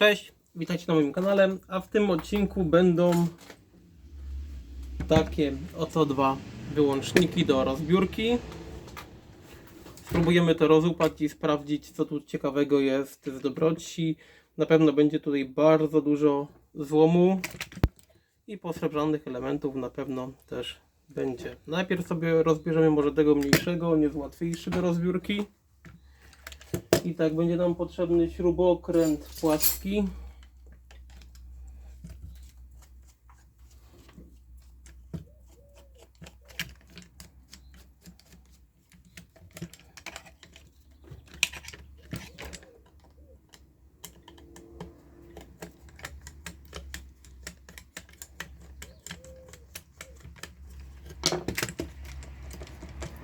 Cześć, witajcie na moim kanale, a w tym odcinku będą takie oto dwa wyłączniki do rozbiórki. Spróbujemy to rozłupać i sprawdzić co tu ciekawego jest z dobroci. Na pewno będzie tutaj bardzo dużo złomu i posrebrzanych elementów na pewno też będzie. Najpierw sobie rozbierzemy może tego mniejszego, jest łatwiejszy do rozbiórki. I tak będzie nam potrzebny śrubokręt płaski.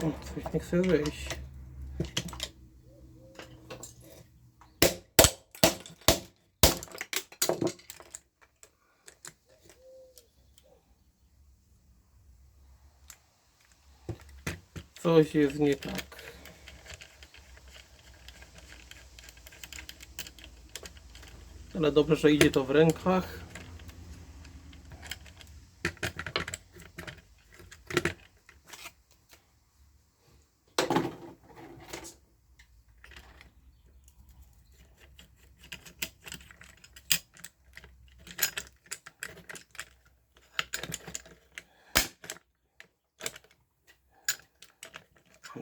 O, coś nie chce wyjść. Coś jest nie tak. Ale dobrze, że idzie to w rękach.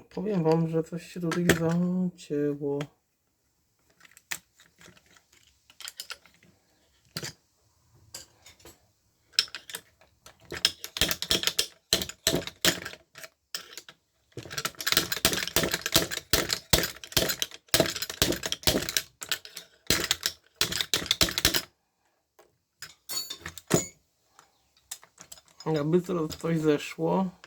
Powiem wam, że coś się tutaj zacięło. Jakby teraz coś zeszło.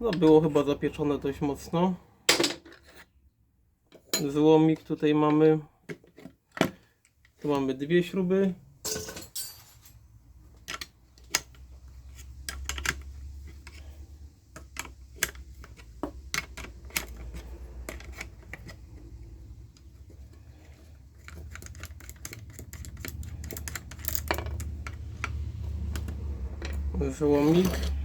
No było chyba zapieczone dość mocno. Złomik tutaj mamy. Tu mamy dwie śruby. Złomik.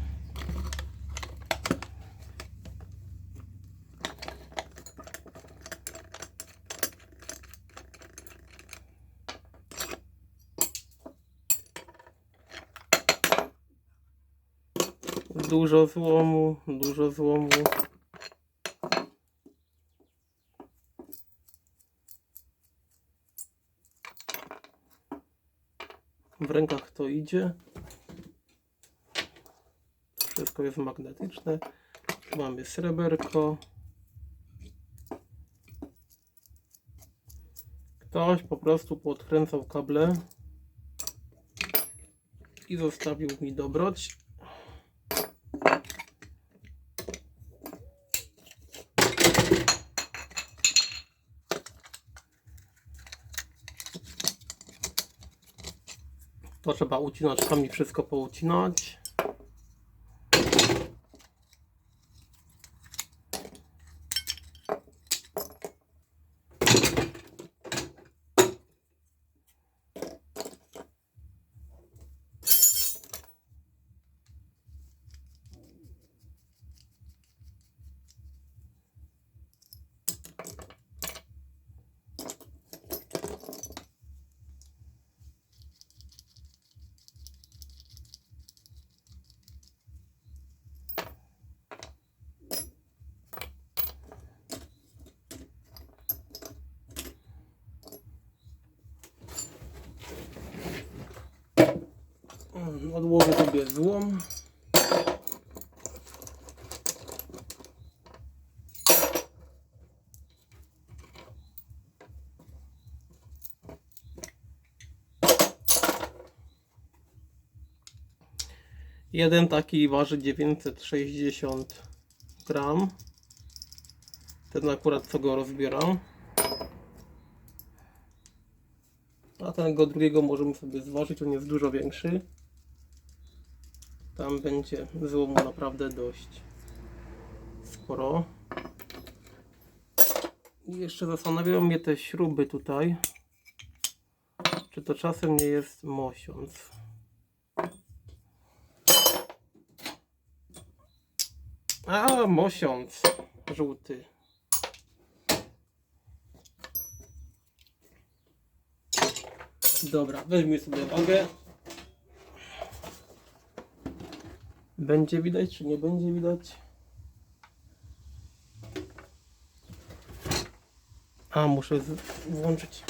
Dużo złomu, dużo złomu. W rękach to idzie. Wszystko jest magnetyczne. Mamy sreberko. Ktoś po prostu podkręcał kable i zostawił mi dobroć. To trzeba ucinaczkami wszystko poucinać. odłożę sobie złom. Jeden taki waży 960 gram. Ten akurat co go rozbieram. A tego drugiego możemy sobie zważyć, on jest dużo większy. Tam będzie złomu naprawdę dość sporo. I jeszcze zastanawiają mnie te śruby tutaj. Czy to czasem nie jest mosiąc? A, mosiąc. Żółty. Dobra, weźmy sobie wagę. Będzie widać, czy nie będzie widać? A, muszę włączyć.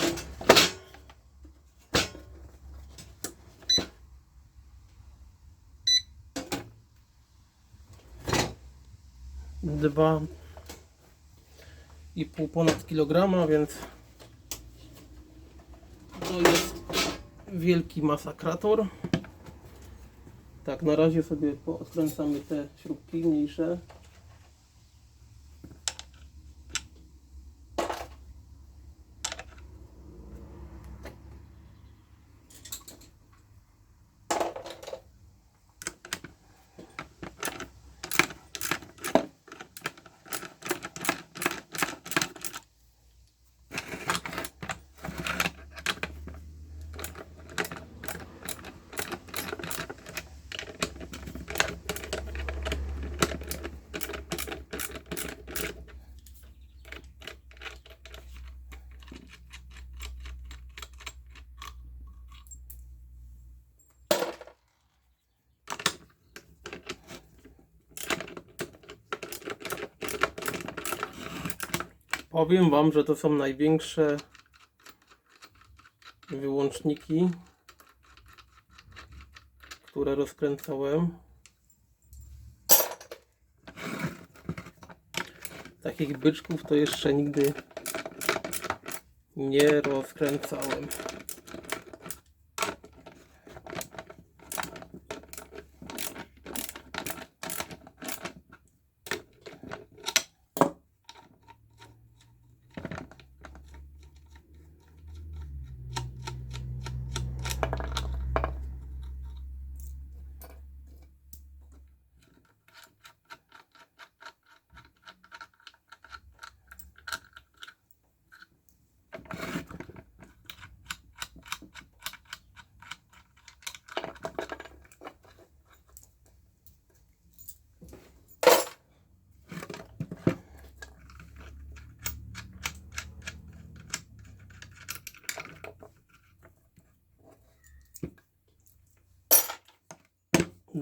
Dwa i pół ponad kilograma, więc to jest wielki masakrator. Tak, na razie sobie odkręcamy te śrubki mniejsze. Powiem Wam, że to są największe wyłączniki, które rozkręcałem. Takich byczków to jeszcze nigdy nie rozkręcałem.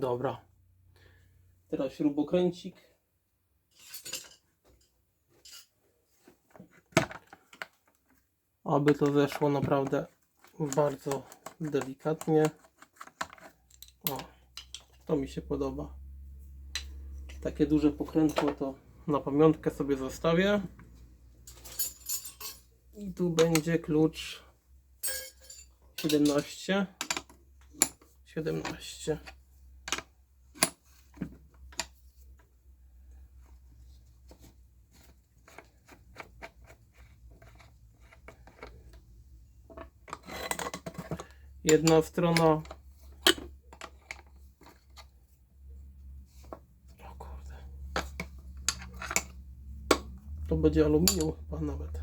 Dobra. Teraz śrubokręcik. Aby to zeszło naprawdę bardzo delikatnie. O, to mi się podoba. Takie duże pokrętło to na pamiątkę sobie zostawię. I tu będzie klucz 17. 17. Jedna strona. O kurde. To będzie aluminium chyba nawet.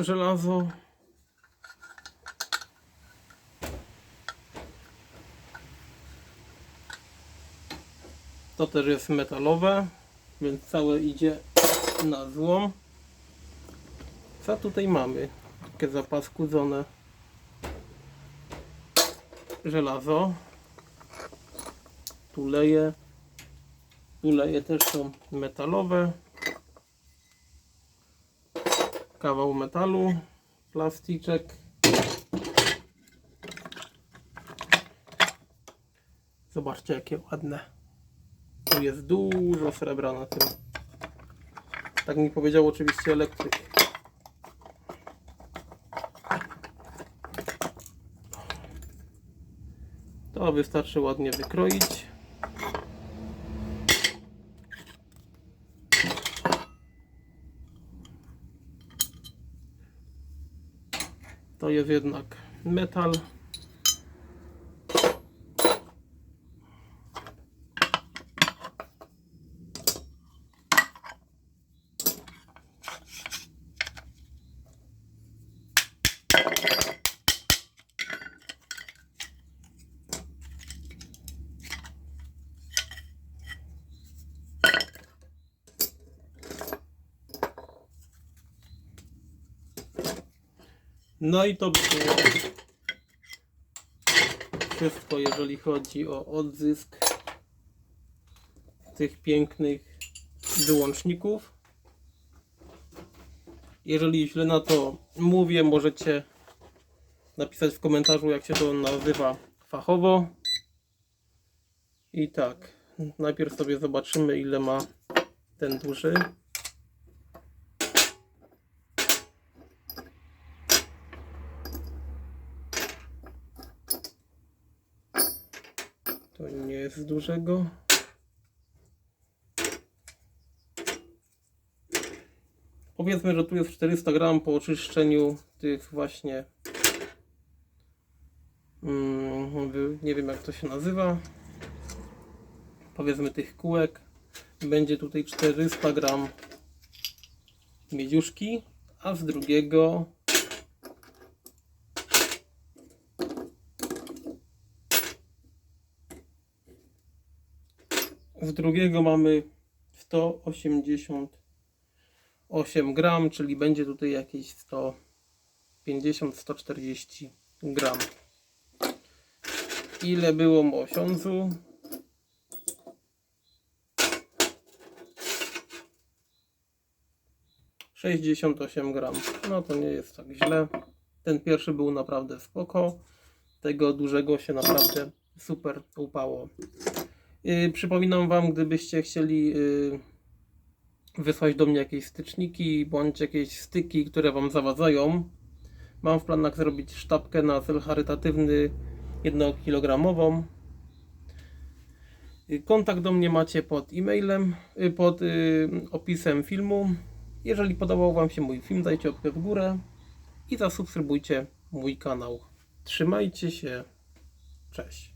Żelazo. To też jest metalowe, więc całe idzie na złom. Co tutaj mamy? Takie zapaskudzone żelazo. Tu leje. Tu leje też są metalowe kawał metalu, plasticzek. Zobaczcie jakie ładne. Tu jest dużo srebra na tym. Tak mi powiedział oczywiście elektryk. To wystarczy ładnie wykroić. Jednak metal. No i to by było wszystko, jeżeli chodzi o odzysk tych pięknych wyłączników. Jeżeli źle na to mówię, możecie napisać w komentarzu, jak się to nazywa fachowo. I tak, najpierw sobie zobaczymy, ile ma ten duży. To nie jest dużego. Powiedzmy, że tu jest 400 gram po oczyszczeniu tych właśnie. mm, Nie wiem jak to się nazywa. Powiedzmy tych kółek. Będzie tutaj 400 gram miedziuszki, a z drugiego Drugiego mamy 188 gram, czyli będzie tutaj jakieś 150-140 gram. Ile było mosiądzu? Sześćdziesiąt osiem gram. No to nie jest tak źle. Ten pierwszy był naprawdę spoko. Tego dużego się naprawdę super upało. Yy, przypominam Wam, gdybyście chcieli yy, wysłać do mnie jakieś styczniki bądź jakieś styki, które Wam zawadzają. Mam w planach zrobić sztabkę na cel charytatywny 1 kg. Yy, Kontakt do mnie macie pod e-mailem, pod opisem filmu. Jeżeli podobał Wam się mój film, dajcie łapkę w górę i zasubskrybujcie mój kanał. Trzymajcie się. Cześć.